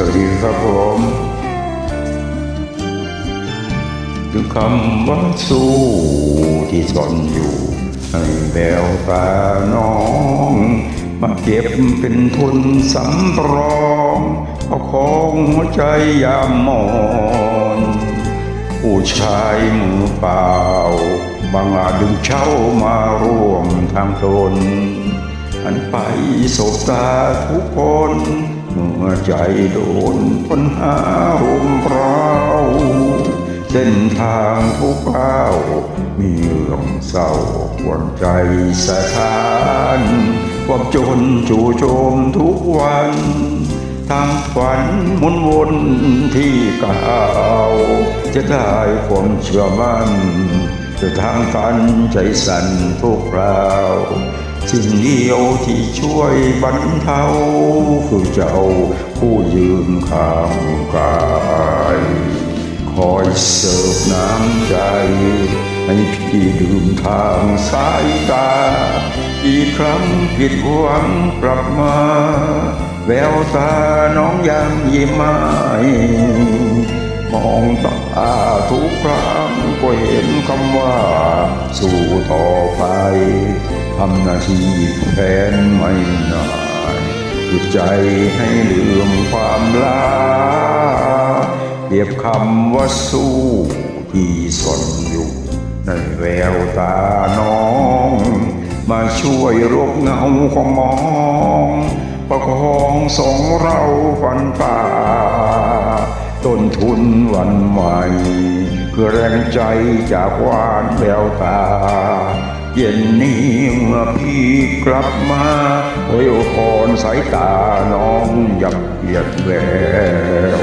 วัสดีครับผมคือคำว่าสู้ที่ซ่อนอยู่ในแววตาน้อง มาเก็บเป็นทุนสำรองเอาของหัวใจยามมอนผู้ชายมือเปล่า บางอาจดึงเช่ามาร่วมทางตนอันไปสบตาทุกคน มื่อใจโดนปัญหารุมเร้าเส้นทางทุกก้าวมีเรื่องเศร้าควนใจสะท้านความจนจู่โจมทุกวันทางฝันมุนวนที่เก่าจะได้ความเชื่อมั่นจะทางตันใจสั่นทุกคราว สิ่งเดียวที่ช่วยบรรเทาคือเจ้าผู้ยืนข้างกายคอยเสิร์ฟน้ำใจ ให้พี่ดื่มทางสายตา อีกครั้งผิดหวังกลับมา แววตาน้องยังยิ้มไม่มองตาทุกครั้งก็เห็นคำว่า สู้ต่อไป ทำหน้าที่แทนไม่นานหยุดใจให้ลืมความลาเปรียบคำว่าสู้ที่ซ่อนอยู่ในแววตาน้อง มาช่วยรบเงาของมอง ประคองสองเราฟันป่า ต้นทุนวันใหม่ คือแรงใจจากวานแววตา เย็นนี้เมื่อพี่กลับมาเฮ้ยพรสายตาน้องหยับเยียดแวว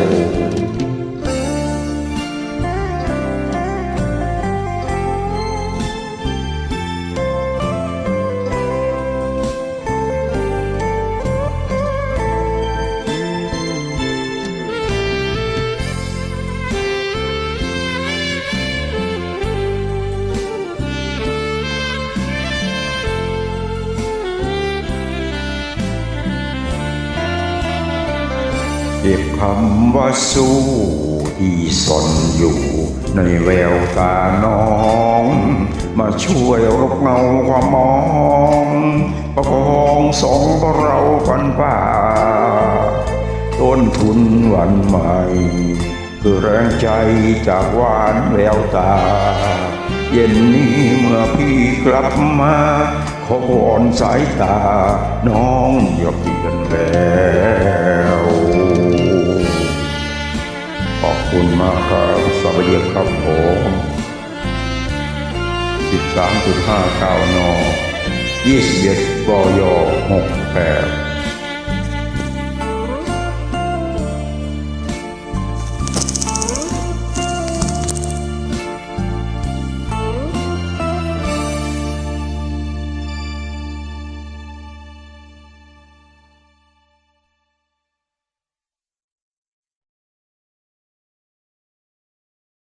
เก็บคำว่าสู้ที่ซ่อนอยู่ในแววตาน้อง มาช่วยรบเงาความมอง ประคองสองเราฟันป่า ต้นทุนวันใหม่ คือแรงใจจากหวานแววตา เย็นนี้เมื่อพี่กลับมาขอวอนสายตา น้องอย่าเปลี่ยนแล้ว คุณมากครับสวัสดีครับผม13.59น21บย68